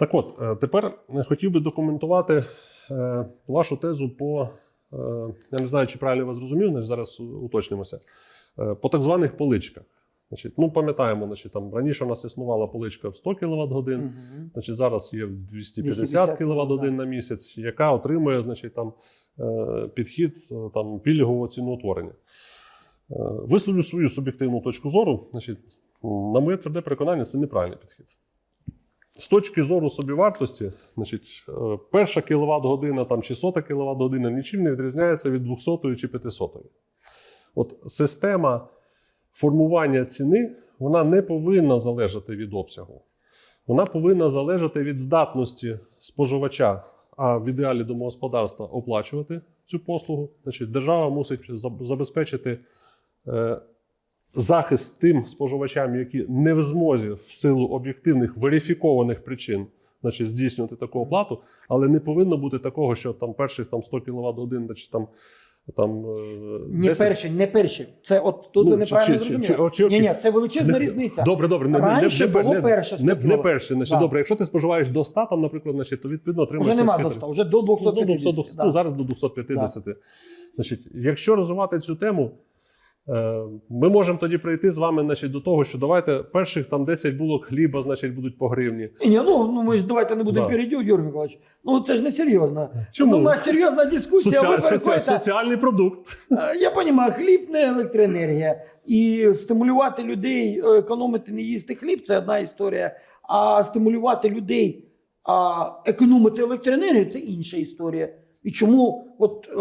Так от, е, тепер хотів би документувати е, вашу тезу по, е, я не знаю, чи правильно я вас зрозумів, зараз уточнимося, по так званих поличках. Значить, ну, пам'ятаємо, значить, там, раніше у нас існувала поличка в 100 кВт годин, Мгм. значить, зараз є в 250 250 кВт годин на місяць, яка отримує значить, там, підхід там, пільгового ціноутворення. Висловлю свою суб'єктивну точку зору. Значить, на моє тверде переконання, це неправильний підхід. З точки зору собівартості, значить, е, перша кіловат година там, чи сота кіловат година нічим не відрізняється від 200 чи 500. От система формування ціни вона не повинна залежати від обсягу. Вона повинна залежати від здатності споживача, а в ідеалі домогосподарства оплачувати цю послугу. Значить, держава мусить забезпечити е, захист тим споживачам, які не в змозі в силу об'єктивних верифікованих причин значить, здійснювати таку оплату, але не повинно бути такого, що там перших там, 100 кВт годин, чи там. Там, е, Не 10 перші, не перші. Це от тут Ну, неправильно чи- Ні, ні, це величезна Не- різниця. Добре, добре. Не, Раніше не, не, було не, перше 100 не, не перше. Значить, Да. добре, якщо ти споживаєш до 100, там, наприклад, значить, то відповідно отримуєш Вже нема до 100, вже до Ну, до 200, 200, да. ну, зараз до 250. Значить, якщо розвивати цю тему, ми можемо тоді прийти з вами значить, до того, що давайте перших там 10 булок хліба значить, будуть по гривні. Ні, ну, ну ми ж давайте не будемо Да. перейти, Юрій Миколаївич. Ну це ж не серйозно. Чому? Ну, у нас серйозна дискусія. Соціаль, ви соці, соціальний продукт. Е, Я розумію, хліб не електроенергія. І стимулювати людей е, економити не їсти хліб це одна історія. А стимулювати людей а, економити електроенергію це інша історія. І чому, от е,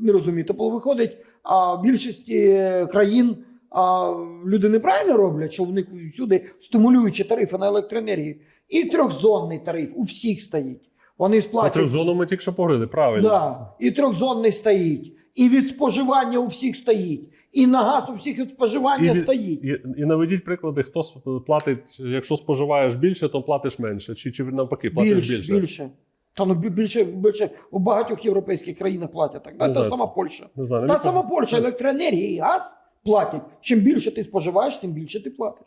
не розумію, тобто виходить, а в більшості країн а, люди неправильно роблять, що в них всюди стимулюючі тарифи на електроенергію. І трьохзонний тариф у всіх стоїть. Вони По сплачують трьохзону ми тільки що поговорили, правильно. Да. І трьохзонний стоїть, і від споживання у всіх стоїть, і на газ у всіх від споживання від- стоїть. І, і наведіть приклади, хто платить, якщо споживаєш більше, то платиш менше, чи, чи навпаки, платиш Більше, більше. більше. Та ну більше, більше у багатьох європейських країнах платять так. Не та знаю, сама це- Польща. Не знаю, Та навіть- сама Польща електроенергія і газ платять. Чим більше ти споживаєш, тим більше ти платиш.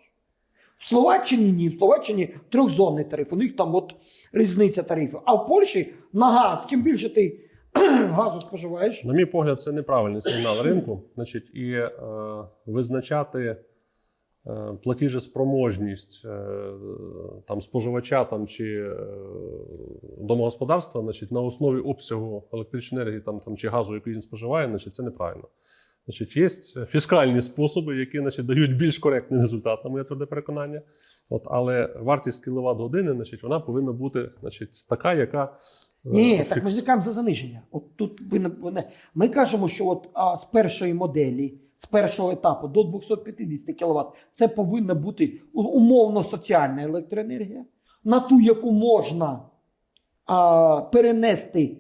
В Словаччині ні, в Словаччині трьохзонний тариф. У них там от різниця тарифів. А в Польщі на газ, чим більше ти газу споживаєш, На мій погляд, це неправильний сигнал ринку. Значить, і е, визначати е, платіжеспроможність е, там, споживача там, чи е, домогосподарства значить, на основі обсягу електричної енергії там, там, чи газу, який він споживає, значить, це неправильно. Значить, є фіскальні способи, які значить, дають більш коректний результат, на моє тверде переконання. От, але вартість кіловат години значить, вона повинна бути значить, така, яка. Е, Ні, так ми ж не кажемо за заниження. От тут ви ми кажемо, що от а, з першої моделі, з першого етапу до 250 кВт, це повинна бути умовно соціальна електроенергія, на ту, яку можна а, перенести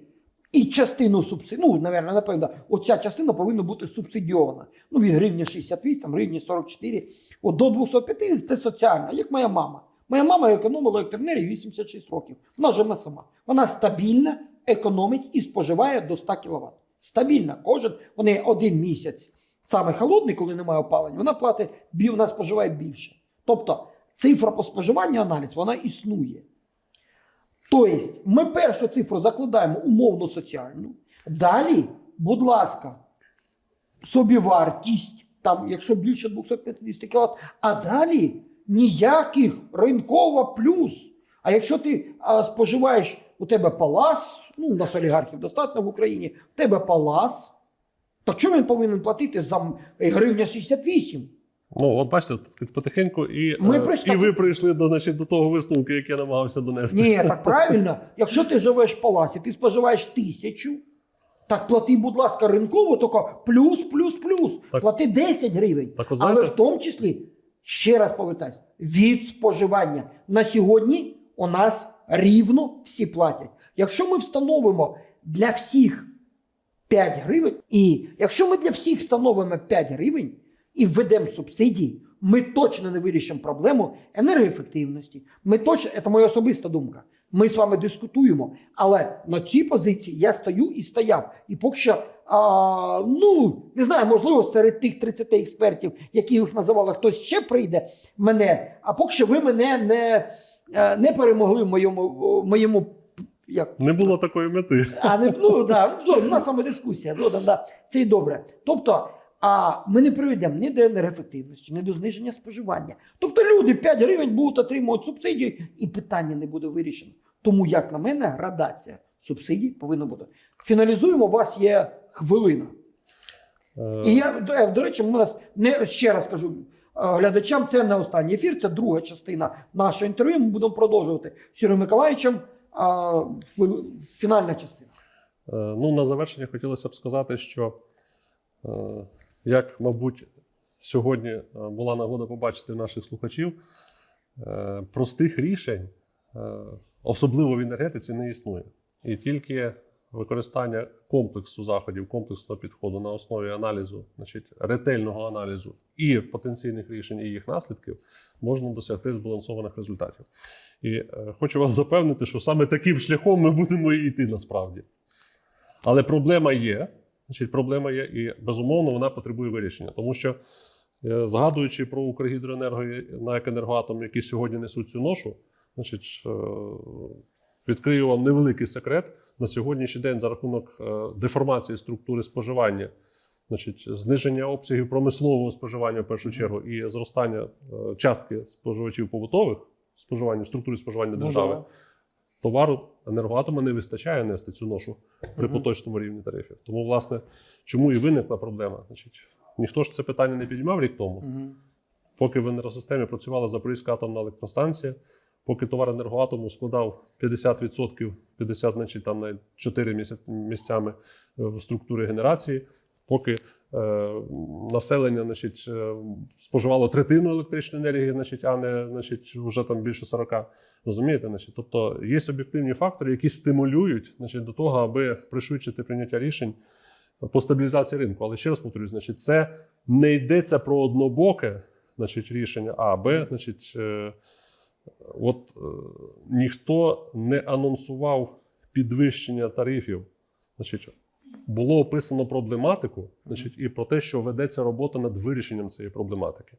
і частину субсидій. Ну, напевно, напевно, оця частина повинна бути субсидіована. Ну, від гривні 68, там гривні 44. От до 250 це соціальна, як моя мама. Моя мама економила електроенергію 86 років. Вона живе сама. Вона стабільна, економить і споживає до 100 кВт. Стабільна. Кожен, вони один місяць, саме холодний, коли немає опалення, вона платить, вона споживає більше. Тобто цифра по споживанню аналіз, вона існує. Тобто, ми першу цифру закладаємо умовно соціальну. Далі, будь ласка, собівартість, там, якщо більше 250 кВт, а далі ніяких ринкова плюс. А якщо ти а, споживаєш у тебе палас, ну у нас олігархів достатньо в Україні, в тебе палас, то чому він повинен платити за гривня 68? Ну, от бачите, потихеньку, і, Ми е, прийшли- і ви прийшли до, значить, до того висновку, який я намагався донести. Ні, так правильно. Якщо ти живеш в палаці, ти споживаєш тисячу, так плати, будь ласка, ринково, тільки плюс, плюс, плюс. Так. Плати 10 гривень. Так, от Але знаєте- в тому числі, ще раз повертаюсь, від споживання. На сьогодні у нас рівно всі платять. Якщо ми встановимо для всіх 5 гривень, і якщо ми для всіх встановимо 5 гривень і введемо субсидії, ми точно не вирішимо проблему енергоефективності. Ми точно, це моя особиста думка. Ми з вами дискутуємо, але на цій позиції я стою і стояв. І поки що, а, ну не знаю, можливо, серед тих 30 експертів, які їх називали, хтось ще прийде мене. А поки що ви мене не е, не перемогли в моєму, моєму як, Не було такої мети. а не ну да, у нас саме дискусія. Згодом, да, це і добре. Тобто, а ми не приведемо ні до енергоефективності, ні до зниження споживання. Тобто люди 5 гривень будуть отримувати субсидію, і питання не буде вирішено. Тому, як на мене, градація субсидій повинна бути. Фіналізуємо, у вас є хвилина. Е, І я до, е, речі, ми нас не ще раз кажу е, глядачам. Це не останній ефір, це друга частина нашого інтерв'ю. Ми будемо продовжувати з Юрієм Миколаївичем. Фінальна частина. Ну, на завершення хотілося б сказати, що як, мабуть, сьогодні була нагода побачити наших слухачів, простих рішень, особливо в енергетиці, не існує. І тільки використання комплексу заходів, комплексного підходу на основі аналізу, значить, ретельного аналізу і потенційних рішень, і їх наслідків можна досягти збалансованих результатів. І е, хочу вас запевнити, що саме таким шляхом ми будемо і йти насправді. Але проблема є. Значить, проблема є, і безумовно вона потребує вирішення. Тому що, е, згадуючи про Укргідроенерго і НАЕК «Енергоатом», які сьогодні несуть цю ношу, значить, е, відкрию вам невеликий секрет. На сьогоднішній день за рахунок е, деформації структури споживання, значить, зниження обсягів промислового споживання в першу чергу і зростання е, частки споживачів побутових споживання в структурі споживання держави Ну, товару енергоатома не вистачає нести цю ношу при Мгм. поточному рівні тарифів. Тому, власне, чому і виникла проблема? Значить, ніхто ж це питання не підіймав рік тому. да. Мгм. Поки в енергосистемі працювала Запорізька атомна електростанція, поки товар енергоатому складав 50%, 50, значить, там навіть 4 місяць, місцями е, в структурі генерації, поки е, населення значить, е, споживало третину електричної енергії, значить, а не значить, вже там більше 40. Розумієте? Значить, тобто є об'єктивні фактори, які стимулюють значить, до того, аби пришвидшити прийняття рішень по стабілізації ринку. Але ще раз повторюю, значить, це не йдеться про однобоке значить, рішення, а Б, значить, е, от е, ніхто не анонсував підвищення тарифів. Значить, було описано проблематику, значить, і про те, що ведеться робота над вирішенням цієї проблематики.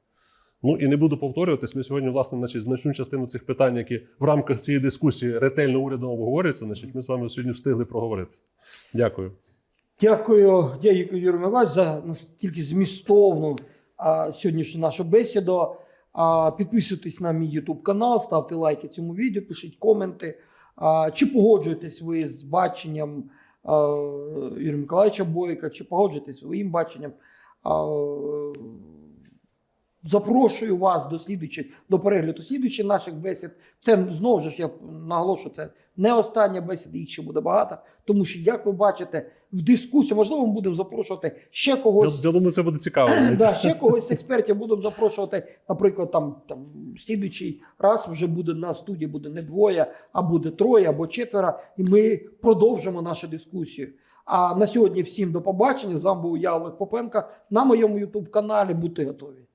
Ну і не буду повторюватись. Ми сьогодні, власне, значить, значну частину цих питань, які в рамках цієї дискусії ретельно урядом обговорюються, значить, ми з вами сьогодні встигли проговорити. Дякую. Дякую, дякую, Юрій Миколаївич, за настільки змістовну а, сьогоднішню нашу бесіду. Підписуйтесь на мій YouTube канал, ставте лайки цьому відео, пишіть коменти. Чи погоджуєтесь ви з баченням Юрія Миколаївича Бойка, чи погоджуєтесь своїм баченням? Запрошую вас до слідуючих, до перегляду слідуючих наших бесід. Це знову ж я наголошую, це не остання бесіда, їх ще буде багато. Тому що, як ви бачите, в дискусію, можливо, ми будемо запрошувати ще когось. я думаю, це буде цікаво. Да, ще когось з експертів будемо запрошувати. Наприклад, там, там слідуючий раз вже буде на студії буде не двоє, а буде троє або четверо. І ми продовжимо нашу дискусію. А на сьогодні всім до побачення. З вами був я, Олег Попенко, на моєму Ютуб каналі. Будьте готові.